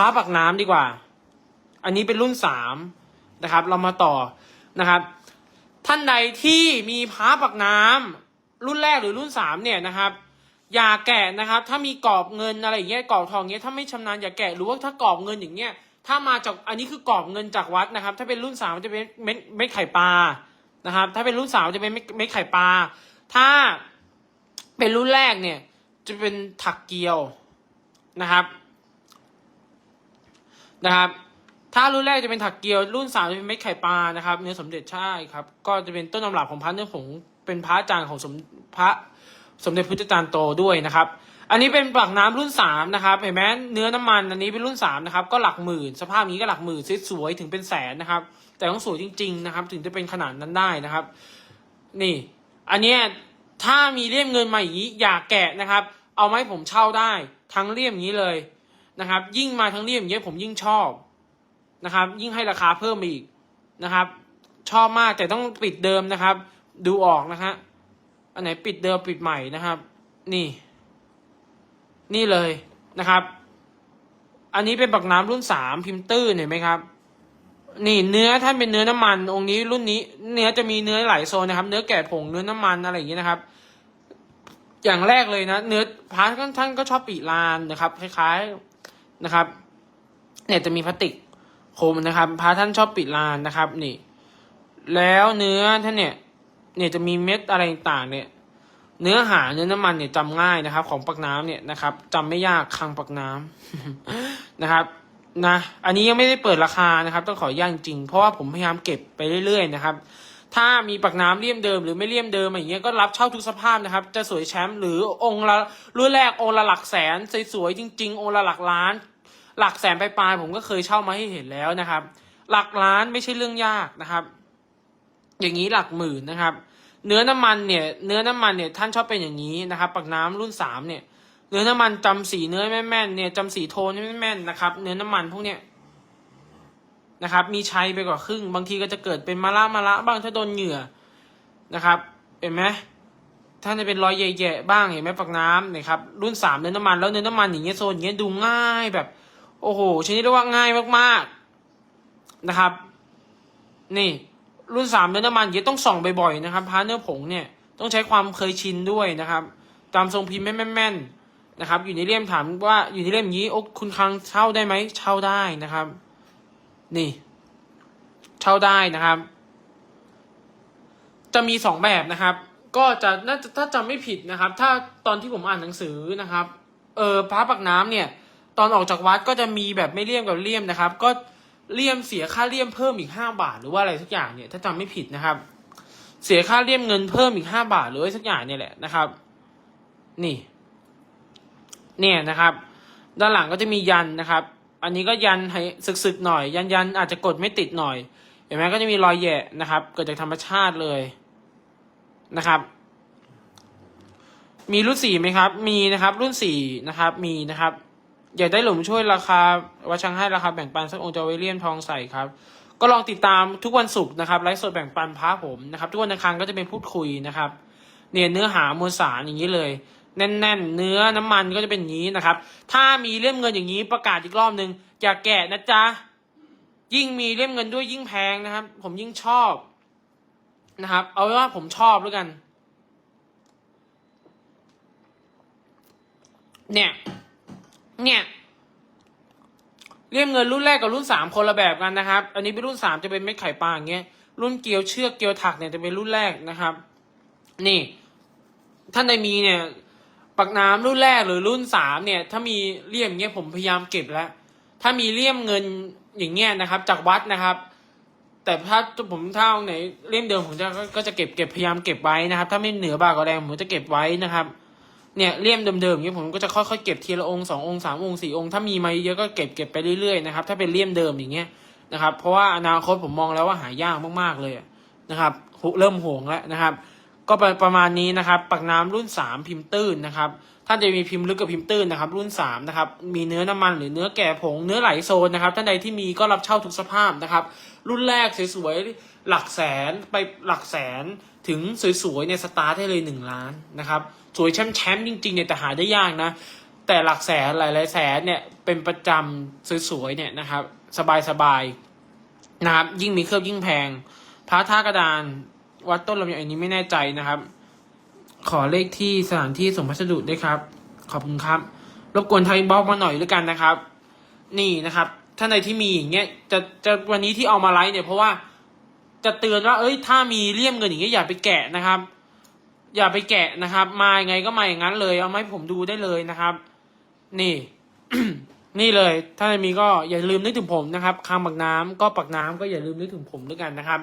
พระปักน้ำดีกว่า อันนี้เป็นรุ่นสามนะครับ เรามาต่อนะครับ ท่านใดที่มีพระปักน้ำรุ่นแรกหรือรุ่นสามเนี่ยนะครับ อย่าแกะนะครับ ถ้ามีกรอบเงินอะไรอย่างเงี้ยกรอบทองเงี้ยถ้าไม่ชำนาญอย่าแกะหรือว่าถ้ากรอบเงินอย่างเงี้ยถ้ามาจากอันนี้คือกรอบเงินจากวัดนะครับ ถ้าเป็นรุ่นสามมันจะเป็นเม็ดเม็ดไข่ปลานะครับ ถ้าเป็นรุ่นสามจะเป็นเม็ดเม็ดไข่ปลาถ้าเป็นรุ่นแรกเนี่ยจะเป็นถักเกียวนะครับ นะครับ ถ้ารุ่นแรกจะเป็นถักเกียว รุ่นสามจะเป็นเม็ดไข่ปลานะครับ เนื้อสมเด็จใช่ครับ ก็จะเป็นต้นตำรับของพระเนื้อผงเป็นพระอาจารย์ของสมพระสมเด็จพุทธจารย์โตด้วยนะครับ อันนี้เป็นปลักน้ำรุ่นสามนะครับ เห็นไหมเนื้อน้ำมันอันนี้เป็นรุ่นสามนะครับ ก็หลักหมื่น สภาพนี้ก็หลักหมื่นสวยๆถึงเป็นแสนนะครับ แต่ต้องสวยจริง ๆ นะครับ ถึงจะเป็นขนาดนั้นได้นะครับ นี่ อันเนี้ยถ้ามีเลี่ยมเงินมาอย่างนี้อย่าแกะนะครับ เอาไหมผมเช่าได้ ทั้งเลี่ยมนี้เลย นะครับ ยิ่งมาทั้งเลี่ยมอย่างนี้ยผมยิ่งชอบนะครับ ยิ่งให้ราคาเพิ่มอีกนะครับ ชอบมากแต่ต้องปิดเดิมนะครับ ดูออกนะฮะอันไหนปิดเดิมปิดใหม่นะครับ นี่ นี่เลยนะครับ อันนี้เป็นปักน้ำรุ่นสามพิมพ์ตื้นเห็นไหมครับ นี่เนื้อท่านเป็นเนื้อน้ำมัน องค์นี้รุ่นนี้ เนื้อจะมีเนื้อหลายโซนนะครับ เนื้อแกะผงเนื้อน้ำมันอะไรอย่างเงี้ยนะครับอย่างแรกเลยนะ เนื้อพาร์ทท่านก็ชอบปีลานนะครับ คล้ายๆ นะครับ เนี่ยจะมีพลาสติกโคมนะครับพาร์ทท่านชอบปิดลานนะครับนี่ แล้วเนื้อท่านเนี่ย เนี่ยจะมีเม็ดอะไรต่างเนี่ย เนื้อหาเนื้อน้ำมันเนี่ยจำง่ายนะครับ ของปักน้ำเนี่ยนะครับจำไม่ยากคังปักน้ำนะครับนะ อันนี้ยังไม่ได้เปิดราคานะครับ ต้องขออนุญาตจริงเพราะว่าผมพยายามเก็บไปเรื่อยๆนะครับ ถ้ามีปักน้ำเลี่ยมเดิมหรือไม่เลี่ยมเดิมอย่างเงี้ยก็รับเช่าทุกสภาพนะครับ จะสวยแชมป์หรือองค์ละรุ่นแรกองค์ละหลักแสนสวยๆจริง ๆ องค์ละหลักล้าน หลักแสนปลายๆผมก็เคยเช่ามาให้เห็นแล้วนะครับ หลักล้านไม่ใช่เรื่องยากนะครับ อย่างนี้หลักหมื่นนะครับ เนื้อน้ำมันเนี่ย เนื้อน้ำมันเนี่ยท่านชอบเป็นอย่างนี้นะครับปักน้ำรุ่นสามเนี่ยเนื้อน้ำมันจำสีเนื้อแม่นๆเนี่ยจำสีโทนแม่นๆนะครับ เนื้อน้ำมันพวกเนี้ย นะครับ มีชัยไปกว่าครึ่ง บางทีก็จะเกิดเป็นมะละมะละบ้างถ้าโดนเหงื่อนะครับ เห็นไหมท่านจะเป็นรอยแย่ๆบ้างเห็นไหมปักน้ำนี่ยครับรุ่นสามเนื้อน้ำมันแล้วเนื้อน้ำมันอย่างเงี้ยโซนอย่างเงี้ยดูง่ายแบบ โอ้โหชนิดเรียกว่าง่ายมากๆนะครับ นี่รุ่นสามเนื้อน้ำมันอย่างเงี้ยต้องส่องบ่อยๆนะครับพาเนื้อผงเนี่ยต้องใช้ความเคยชินด้วยนะครับ ตามทรงพิมพ์แม่นๆนะครับ อยู่ในเล่มถามว่าอยู่ในเล่มอย่างนี้โอ้คุณคังเช่าได้ไหมเช่าได้นะครับ นี่เช่าได้นะครับ จะมีสองแบบนะครับ ก็จะน่าจะถ้าจำไม่ผิดนะครับ ถ้าตอนที่ผมอ่านหนังสือนะครับ เออพระปักน้ำเนี่ย ตอนออกจากวัดก็จะมีแบบไม่เลี่ยมกับเลี่ยมนะครับ ก็เลี่ยมเสียค่าเลี่ยมเพิ่มอีกห้าบาท หรือว่าอะไรสักอย่างเนี่ยถ้าจำไม่ผิดนะครับ เสียค่าเลี่ยมเงินเพิ่มอีกห้าบาทหรืออะไรสักอย่างเนี่ยแหละนะครับ นี่ เนี่ยนะครับ ด้านหลังก็จะมียันนะครับ อันนี้ก็ยันให้สึกๆหน่อย ยันยันอาจจะกดไม่ติดหน่อย เห็นไหมก็จะมีรอยแย่นะครับ เกิดจากธรรมชาติเลยนะครับ มีรุ่นสี่ไหมครับ มีนะครับ รุ่นสี่นะครับ มีนะครับ อยากได้หลุมช่วยราคาวัช่างให้ราคาแบ่งปันสักองค์จะเอวเลียมทองใสครับ ก็ลองติดตามทุกวันศุกร์นะครับไลฟ์สดแบ่งปันพระผมนะครับ ทุกวันอังคารก็จะเป็นพูดคุยนะครับ เนี่ยเนื้อหามวลสารอย่างนี้เลย แน่น ๆ เนื้อน้ำมันก็จะเป็นอย่างนี้นะครับ ถ้ามีเล่มเงินอย่างนี้ประกาศอีกรอบหนึ่งอย่าแกะนะจ๊ะ ยิ่งมีเล่มเงินด้วยยิ่งแพงนะครับ ผมยิ่งชอบนะครับ เอาไว้ว่าผมชอบแล้วกัน เนี่ย เนี่ยเลี่ยมเงินรุ่นแรกกับรุ่นสามคนละแบบกันนะครับ อันนี้เป็นรุ่นสามจะเป็นเม็ดไข่ปลาอย่างเงี้ย รุ่นเกลียวเชือกเกลียวถักเนี่ยจะเป็นรุ่นแรกนะครับ นี่ ท่านใดมีเนี่ย ปักน้ำรุ่นแรกหรือรุ่นสามเนี่ย ถ้ามีเลี่ยมเงี้ยผมพยายามเก็บแล้ว ถ้ามีเลี่ยมเงินอย่างเงี้ยนะครับ จากวัดนะครับ แต่ถ้าผมถ้าเอาไหนเล่มเดิมผมจะก็จะเก็บเก็บพยายามเก็บไว้นะครับ ถ้าไม่เหนือบากกว่าแรงผมจะเก็บไว้นะครับ เนี่ยเลี่ยมเดิมๆเงี้ยผมก็จะค่อยๆเก็บทีละองค์สององค์สามองค์สี่องค์ถ้ามีมาเยอะก็เก็บเก็บไปเรื่อยๆนะครับถ้าเป็นเลี่ยมเดิมอย่างเงี้ยนะครับ เพราะว่าอนาคตผมมองแล้วว่าหายากมากๆเลยนะครับเริ่มห่วงแล้วนะครับ ก็ประมาณนี้นะครับปักน้ำรุ่นสามพิมพ์ตื้นนะครับท่านจะมีพิมพ์ลึกกับพิมพ์ตื้นนะครับ รุ่นสามนะครับมีเนื้อน้ำมันหรือเนื้อแก่ผงเนื้อไหลโซนนะครับท่านใดที่มีก็รับเช่าทุกสภาพนะครับ รุ่นแรกสวยๆหลักแสนไปหลักแสนถึงสวยๆเนี่ยสตาร์ทให้เลยหนึ่งล้านนะครับสวยแชมป์แชมป์จริงๆเนี่ยแต่หาได้ยากนะแต่หลักแสนหลายๆแสนเนี่ยเป็นประจำสวยๆเนี่ยนะครับสบายๆนะครับยิ่งมีเครือบยิ่งแพงพระท่ากระดาน วัดต้นลำไยอันนี้ไม่แน่ใจนะครับ ขอเลขที่สถานที่ส่งพัสดุด้วยครับ ขอบคุณครับ รบกวนไทยบล็อกมาหน่อยด้วยกันนะครับ นี่นะครับ ท่านใดที่มีอย่างเงี้ยจะจะวันนี้ที่เอามาไลฟ์เนี่ยเพราะว่าจะเตือนว่า เอ้ย ถ้ามีเลี่ยมเงินอย่างเงี้ยอย่าไปแกะนะครับ อย่าไปแกะนะครับ มายังไงก็มาอย่างนั้นเลย เอามาให้ผมดูได้เลยนะครับ นี่ นี่เลย ถ้ามีก็อย่าลืมนึกถึงผมนะครับคางปักน้ำก็ปักน้ำก็อย่าลืมนึกถึงผมด้วยกันนะครับ